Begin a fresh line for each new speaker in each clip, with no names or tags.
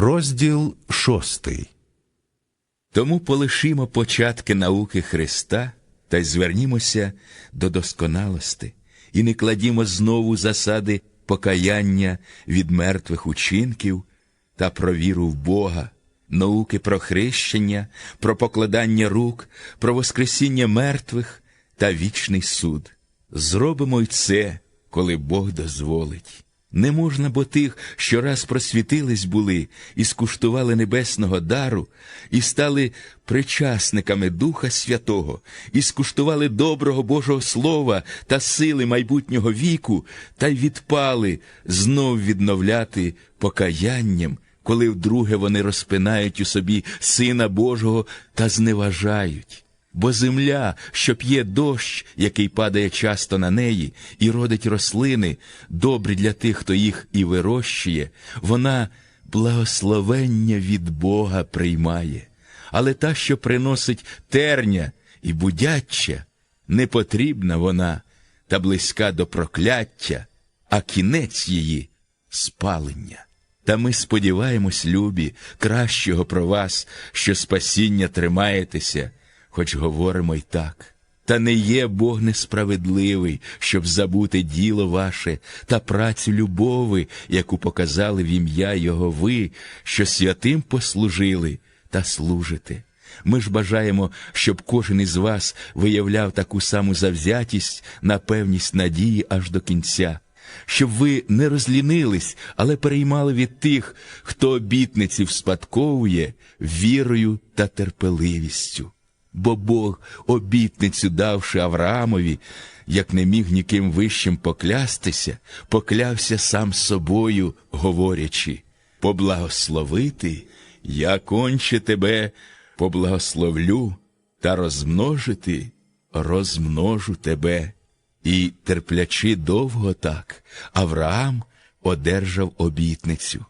Розділ шостий.
Тому полишімо початки науки Христа та й звернімося до досконалости, і не кладімо знову засади покаяння від мертвих учинків та про віру в Бога, науки про хрещення, про покладання рук, про воскресіння мертвих та вічний суд. Зробимо й це, коли Бог дозволить. Не можна, бо тих, що раз просвітились були і скуштували небесного дару, і стали причасниками Духа Святого, і скуштували доброго Божого Слова та сили майбутнього віку, та й відпали знов відновляти покаянням, коли вдруге вони розпинають у собі Сина Божого та зневажають. Бо земля, що п'є дощ, який падає часто на неї, і родить рослини, добрі для тих, хто їх і вирощує, вона благословення від Бога приймає. Але та, що приносить терня і будяччя, не потрібна вона та близька до прокляття, а кінець її спалення. Та ми сподіваємось, любі, кращого про вас, що спасіння тримаєтеся, хоч говоримо й так. Та не є Бог несправедливий, щоб забути діло ваше та працю любови, яку показали в ім'я Його ви, що святим послужили та служите. Ми ж бажаємо, щоб кожен із вас виявляв таку саму завзятість на певність надії аж до кінця, щоб ви не розлінились, але переймали від тих, хто обітниці вспадковує вірою та терпеливістю. Бо Бог, обітницю давши Авраамові, як не міг ніким вищим поклястися, поклявся сам собою, говорячи поблагословити, я конче тебе поблагословлю та розмножити, розмножу тебе. І, терплячи довго так, Авраам одержав обітницю.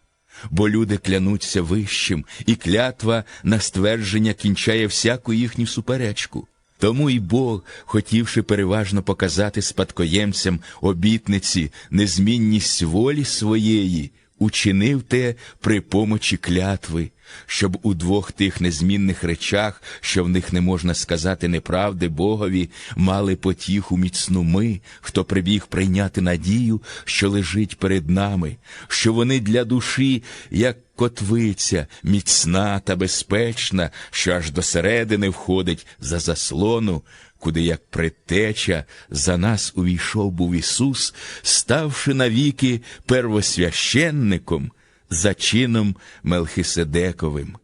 Бо люди клянуться вищим, і клятва на ствердження кінчає всяку їхню суперечку. Тому і Бог, хотівши переважно показати спадкоємцям обітниці незмінність волі своєї, учинив те при помочі клятви, щоб у двох тих незмінних речах, що в них не можна сказати неправди Богові, мали потіху міцну ми, хто прибіг прийняти надію, що лежить перед нами, що вони для душі, як котвиця, міцна та безпечна, що аж до середини входить за заслону, куди як предтеча за нас увійшов був Ісус, ставши навіки первосвященником за чином Мелхиседековим.